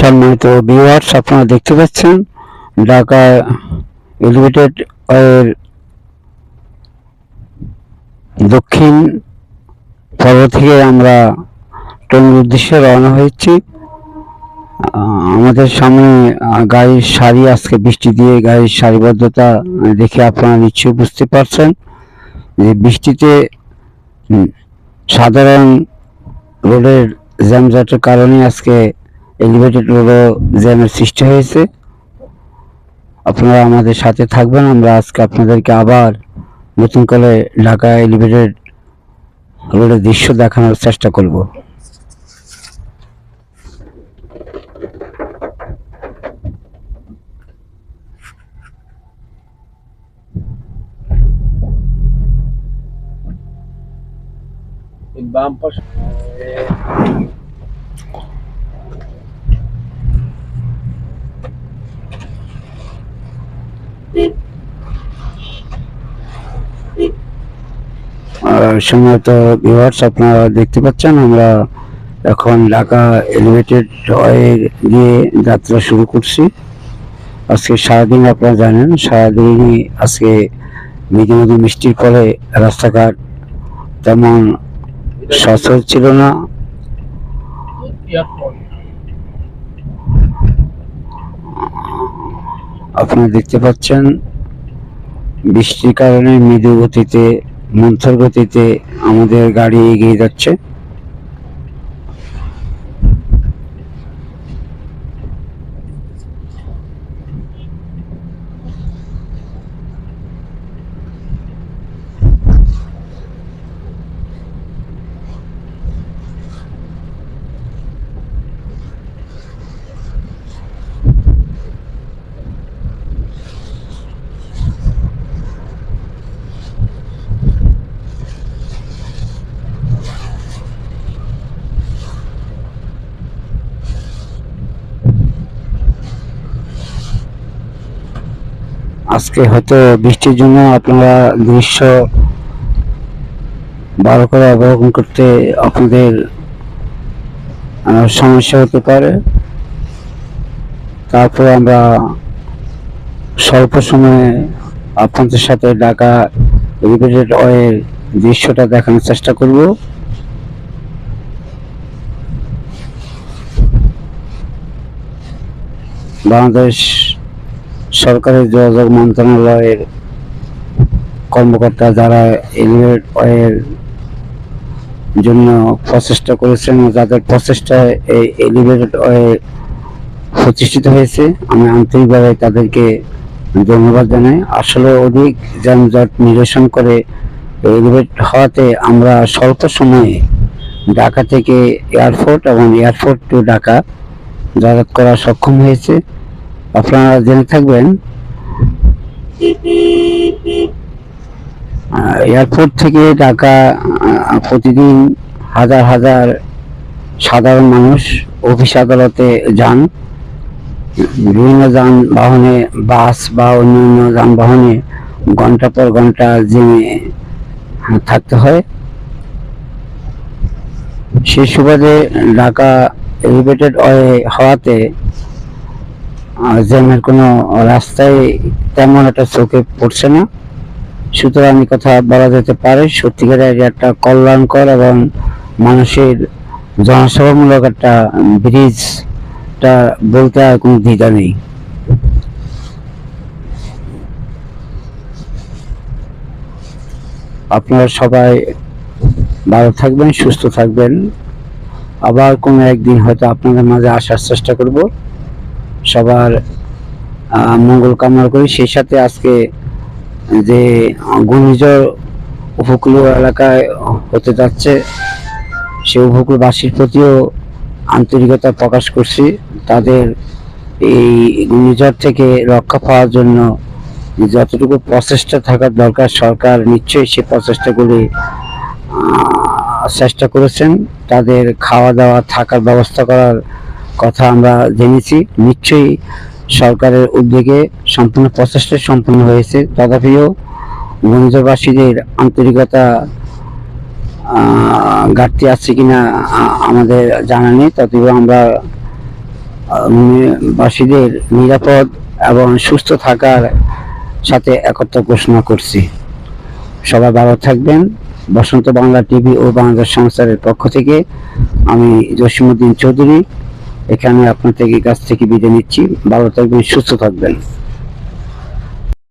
সম্মানিত ভিউয়ার্স আপনারা দেখতে পাচ্ছেন, ঢাকা এলিভেটেড এর দক্ষিণ পর্ব থেকে আমরা টঙ্গীর উদ্দেশ্যে রওনা হয়েছি। আমাদের সামনে গাড়ির সারি, আজকে বৃষ্টি দিয়ে গাড়ির সারিবদ্ধতা দেখে আপনারা নিশ্চয়ই বুঝতে পারছেন যে বৃষ্টিতে সাধারণ রোডের জ্যামজটের কারণে আজকে এলিভেটেড জ্যামের সৃষ্টি হয়েছে। আপনারা আমাদের সাথে থাকবেন। আমরা আজকে আপনাদেরকে আবার নতুন করে ঢাকা এলিভেটেড রোডের দৃশ্য দেখানোর চেষ্টা করব। বাম পাশে সম্ভবত ভিউয়ার্স আপনারা দেখতে পাচ্ছেন, আমরা এখন ঢাকা এলিভেটেড হয়ে গিয়ে যাত্রা শুরু করছি। আজকে সারাদিন আপনারা জানেন, সারাদিনই আজকে মেঘে মেঘে বৃষ্টির ফলে রাস্তাঘাট তেমন সচল ছিল না। আপনারা দেখতে পাচ্ছেন, বৃষ্টির কারণে মৃদু গতিতে মন্থর গতিতে আমাদের গাড়ি এগিয়ে যাচ্ছে। আজকে হয়তো বৃষ্টির জন্য আপনারা দৃশ্য ভালো করে অবলোকন করতে আপনাদের সমস্যা হতে পারে। তারপর আমরা স্বল্প সময়ে আপনাদের সাথে ঢাকা রিপিটেড ওয়ের দৃশ্যটা দেখানোর চেষ্টা করব। বাংলাদেশ সরকারের যোগাযোগ মন্ত্রণালয়ের কর্মকর্তা যারা এলিভেট ওয়ের জন্য প্রচেষ্টা করেছেন যাদের প্রচেষ্টায় এই এলিভেটেড ওয়ে প্রতিষ্ঠিত হয়েছে, আমি আন্তরিকভাবে তাদেরকে ধন্যবাদ জানাই। আসলে অধিক যানজট নিরসন করে এলিভেট হওয়াতে আমরা স্বল্প সময়ে ঢাকা থেকে এয়ারপোর্ট এবং এয়ারপোর্ট টু ঢাকা যাতায়াত করা সক্ষম হয়েছে। আপনারা জেনে থাকবেন এয়ারপোর্ট থেকে ঢাকা প্রতিদিন হাজার হাজার সাধারণ মানুষ অফিস আদালতে যান। বিভিন্ন যানবাহনে বাস বা অন্যান্য যানবাহনে ঘণ্টা পর ঘণ্টা জেনে থাকতে হয়। সেই সুবাদে ঢাকা এলিভেটেড হওয়াতে জ্যামের কোনো রাস্তায় তেমন একটা চোখে পড়ছে না। সুতরাং কথা বলা যেতে পারে, সত্যিকারের একটা কল্যাণকর এবং মানুষের জনসেবামূলক একটা ব্রিজটা বলতে আর কোনো দ্বিধা নেই। আপনারা সবাই ভালো থাকবেন, সুস্থ থাকবেন। আবার কোনো একদিন হয়তো আপনাদের মাঝে আসার চেষ্টা করব। সবার মঙ্গল কামনা করি। সেই সাথে আজকে যে ঘূর্ণিঝড় উপকূলীয় এলাকায় হতে যাচ্ছে সেই উপকূলবাসীর প্রতিও আন্তরিকতা প্রকাশ করছি। তাদের এই ঘূর্ণিঝড় থেকে রক্ষা পাওয়ার জন্য যতটুকু প্রচেষ্টা থাকার দরকার, সরকার নিশ্চয়ই সে প্রচেষ্টাগুলি চেষ্টা করেছেন। তাদের খাওয়া দাওয়া থাকার ব্যবস্থা করার কথা আমরা জেনেছি। নিশ্চয়ই সরকারের উদ্যোগে সম্পূর্ণ প্রচেষ্টা সম্পূর্ণ হয়েছে। তথাপিও গঞ্জবাসীদের আন্তরিকতা ঘাটতি আছে কিনা আমাদের জানা নেই। তথাপিও আমরা বাসীদের নিরাপদ এবং সুস্থ থাকার সাথে একত্র ঘোষণা করছি। সবাই ভালো থাকবেন। বসন্ত বাংলা টিভি ও বাংলাদেশ সংস্থার পক্ষ থেকে আমি জসিমুদ্দিন চৌধুরী এখানে আপনাদের কাছ থেকে বিদায় নিচ্ছি। ভালো থাকবেন সুস্থ থাকবেন।